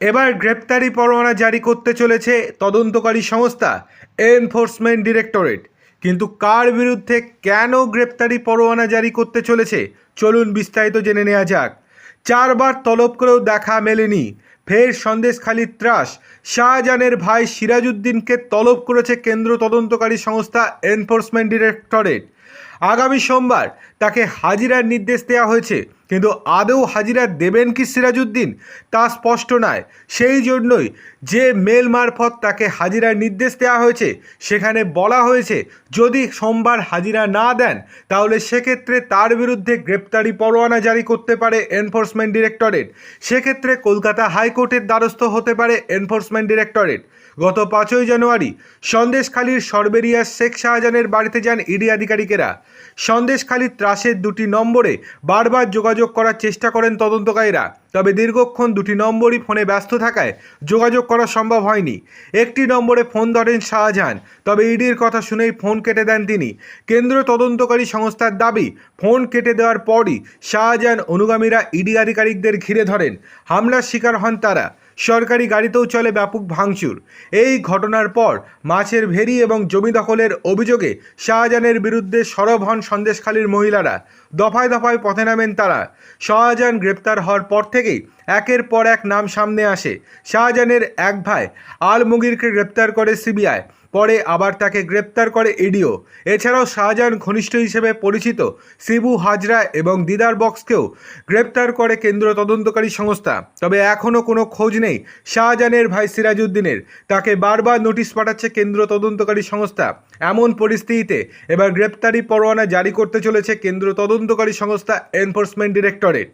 এবার গ্রেপ্তারি পরোয়ানা জারি করতে চলেছে তদন্তকারী সংস্থা, এনফোর্সমেন্ট ডিরেক্টরেট। কিন্তু কার বিরুদ্ধে কেন গ্রেপ্তারি পরোয়ানা জারি করতে চলেছে, চলুন বিস্তারিত জেনে নেওয়া যাক। চারবার তলব করেও দেখা মেলেনি। ফের সন্দেশখালির ত্রাস। শাহজাহানের ভাই সিরাজউদ্দিনকে তলব করেছে কেন্দ্র তদন্তকারী সংস্থা, এনফোর্সমেন্ট ডিরেক্টরেট। আগামী সোমবার তাকে হাজিরার নির্দেশ দেওয়া হয়েছে। কিন্তু আদৌ হাজিরা দেবেন কি সিরাজউদ্দিন? তা স্পষ্ট নয়। সেই জন্যই যে মেল মারফত তাকে হাজিরার নির্দেশ দেওয়া হয়েছে, সেখানে বলা হয়েছে, যদি সোমবার হাজিরা না দেন, তাহলে সেক্ষেত্রে তার বিরুদ্ধে গ্রেপ্তারি পরোয়ানা জারি করতে পারে এনফোর্সমেন্ট ডিরেক্টরেট। সেক্ষেত্রে কলকাতা হাইকোর্টের দ্বারস্থ হতে পারে এনফোর্সমেন্ট ডিরেক্টরেট। গত পাঁচই জানুয়ারি সন্দেশখালীর সরবেরিয়া শেখ শাহজাহানের বাড়িতে যান ইডি আধিকারিকেরা। সন্দেশখালীর ত্রাসের দুটি নম্বরে বারবার যোগাযোগ করার চেষ্টা করেন তদন্তকারীরা। তবে দীর্ঘক্ষণ দুটি নম্বরই ফোনে ব্যস্ত থাকায় যোগাযোগ করা সম্ভব হয়নি। একটি নম্বরে ফোন ধরেন শাহজাহান, তবে ইডির কথা শুনেই ফোন কেটে দেন তিনি। কেন্দ্র তদন্তকারী সংস্থার দাবি, ফোন কেটে দেওয়ার পরই শাহজাহান, অনুগামীরা ইডি আধিকারিকদের ঘিরে ধরেন। হামলার শিকার হন তারা। সরকারি গাড়িতেও চলে ব্যাপক ভাঙচুর। এই ঘটনার পর মাছের ভেরি এবং জমি দখলের অভিযোগে শাহজাহানের বিরুদ্ধে সরব হন সন্দেশখালীর মহিলারা। দফায় দফায় পথে নামেন তারা। শাহজাহান গ্রেপ্তার হওয়ার পর থেকেই একের পর এক নাম সামনে আসে। শাহজাহানের এক ভাই আল আলমগীরকে গ্রেপ্তার করে সিবিআই। পরে আবার তাকে গ্রেপ্তার করে ইডিও। এছাড়াও শাহজাহান ঘনিষ্ঠ হিসেবে পরিচিত শিবু হাজরা এবং দিদার বক্সকেও গ্রেপ্তার করে কেন্দ্র তদন্তকারী সংস্থা। তবে এখনও কোনো খোঁজ নেই শাহজাহানের ভাই সিরাজউদ্দিনের। তাকে বারবার নোটিশ পাঠাচ্ছে কেন্দ্র তদন্তকারী সংস্থা। এমন পরিস্থিতিতে এবার গ্রেপ্তারি পরোয়ানা জারি করতে চলেছে কেন্দ্র তদন্তকারী সংস্থা এনফোর্সমেন্ট ডিরেক্টরেট।